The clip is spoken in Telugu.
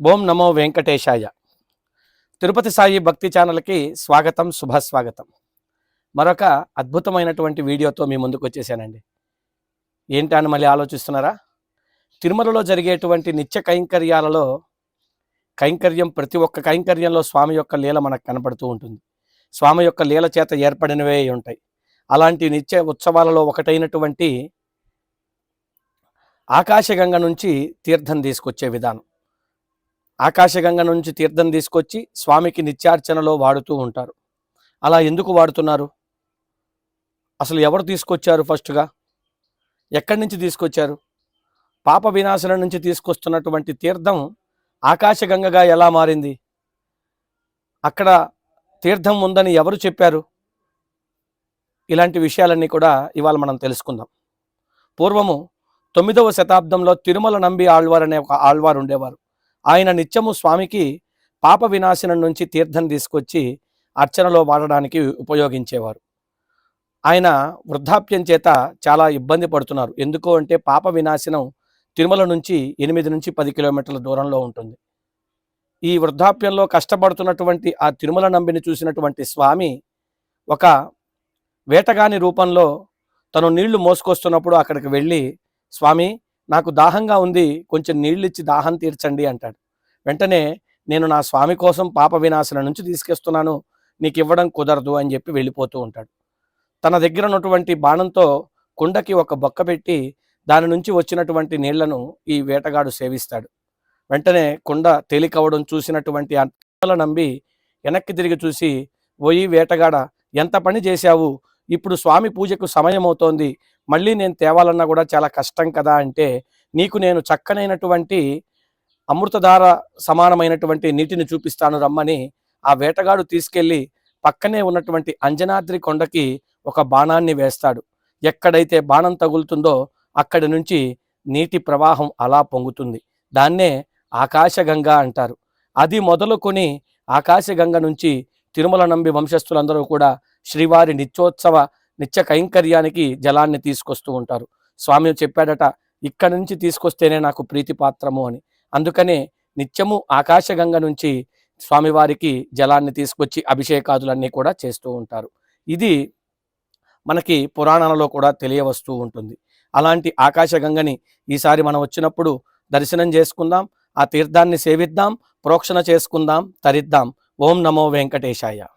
ఓం నమో వెంకటేశాయ. తిరుపతి సాయి భక్తి ఛానల్కి స్వాగతం శుభస్వాగతం. మరొక అద్భుతమైనటువంటి వీడియోతో మీ ముందుకు వచ్చేసానండి. ఏంటి అని మళ్ళీ ఆలోచిస్తున్నారా? తిరుమలలో జరిగేటువంటి నిత్య కైంకర్యాలలో కైంకర్యం ప్రతి ఒక్క కైంకర్యంలో స్వామి యొక్క లీల మనకు కనపడుతూ ఉంటుంది. స్వామి యొక్క లీల చేత ఏర్పడినవే ఉంటాయి. అలాంటి నిత్య ఉత్సవాలలో ఒకటైనటువంటి ఆకాశగంగ నుంచి తీర్థం తీసుకొచ్చే విధానం. ఆకాశగంగ నుంచి తీర్థం తీసుకొచ్చి స్వామికి నిత్యార్చనలో వాడుతూ ఉంటారు. అలా ఎందుకు వాడుతున్నారు? అసలు ఎవరు తీసుకొచ్చారు ఫస్ట్గా? ఎక్కడి నుంచి తీసుకొచ్చారు? పాప వినాశనం నుంచి తీసుకొస్తున్నటువంటి తీర్థం ఆకాశగంగగా ఎలా మారింది? అక్కడ తీర్థం ఉందని ఎవరు చెప్పారు? ఇలాంటి విషయాలన్నీ కూడా ఇవాళ మనం తెలుసుకుందాం. పూర్వము తొమ్మిదవ శతాబ్దంలో తిరుమల నంబి ఆళ్వార్ అనే ఒక ఆళ్వారు ఉండేవారు. ఆయన నిత్యము స్వామికి పాప వినాశనం నుంచి తీర్థం తీసుకొచ్చి అర్చనలో వాడడానికి ఉపయోగించేవారు. ఆయన వృద్ధాప్యం చేత చాలా ఇబ్బంది పడుతున్నారు. ఎందుకు అంటే పాప వినాశనం తిరుమల నుంచి ఎనిమిది నుంచి పది కిలోమీటర్ల దూరంలో ఉంటుంది. ఈ వృద్ధాప్యంలో కష్టపడుతున్నటువంటి ఆ తిరుమల నంబిని చూసినటువంటి స్వామి ఒక వేటగాని రూపంలో తను నీళ్ళు మోసుకొస్తున్నప్పుడు అక్కడికి వెళ్ళి స్వామి నాకు దాహంగా ఉంది కొంచెం నీళ్ళు ఇచ్చి దాహం తీర్చండి అంటాడు. వెంటనే నేను నా స్వామి కోసం పాప వినాశన నుంచి తీసుకొస్తున్నాను నీకు ఇవ్వడం కుదరదు అని చెప్పి వెళ్ళిపోతూ ఉంటాడు. తన దగ్గర ఉన్నటువంటి బాణంతో కుండకి ఒక బొక్క పెట్టి దాని నుంచి వచ్చినటువంటి నీళ్ళను ఈ వేటగాడు సేవిస్తాడు. వెంటనే కుండ తేలికవ్వడం చూసినటువంటి అక్కల నంబి వెనక్కి తిరిగి చూసి ఓయి వేటగాడ ఎంత పని చేశావు? ఇప్పుడు స్వామి పూజకు సమయం అవుతోంది మళ్ళీ నేను తేవాలన్నా కూడా చాలా కష్టం కదా అంటే నీకు నేను చక్కనైనటువంటి అమృతధార సమానమైనటువంటి నీటిని చూపిస్తాను రమ్మని ఆ వేటగాడు తీసుకెళ్ళి పక్కనే ఉన్నటువంటి అంజనాద్రి కొండకి ఒక బాణాన్ని వేస్తాడు. ఎక్కడైతే బాణం తగులుతుందో అక్కడి నుంచి నీటి ప్రవాహం అలా పొంగుతుంది. దాన్నే ఆకాశగంగ అంటారు. అది మొదలుకొని ఆకాశగంగ నుంచి తిరుమల నంబి వంశస్థులందరూ కూడా శ్రీవారి నిత్యోత్సవ నిత్య కైంకర్యానికి జలాన్ని తీసుకొస్తూ ఉంటారు. స్వామి చెప్పాడట ఇక్కడి నుంచి తీసుకొస్తేనే నాకు ప్రీతిపాత్రము అని. అందుకనే నిత్యము ఆకాశగంగ నుంచి స్వామివారికి జలాన్ని తీసుకొచ్చి అభిషేకాదులన్నీ కూడా చేస్తూ ఉంటారు. ఇది మనకి పురాణాలలో కూడా తెలియవస్తూ ఉంటుంది. అలాంటి ఆకాశగంగని ఈసారి మనం వచ్చినప్పుడు దర్శనం చేసుకుందాం ఆ తీర్థాన్ని సేవిద్దాం ప్రోక్షణ చేసుకుందాం తరిద్దాం. ఓం నమో వెంకటేశాయ.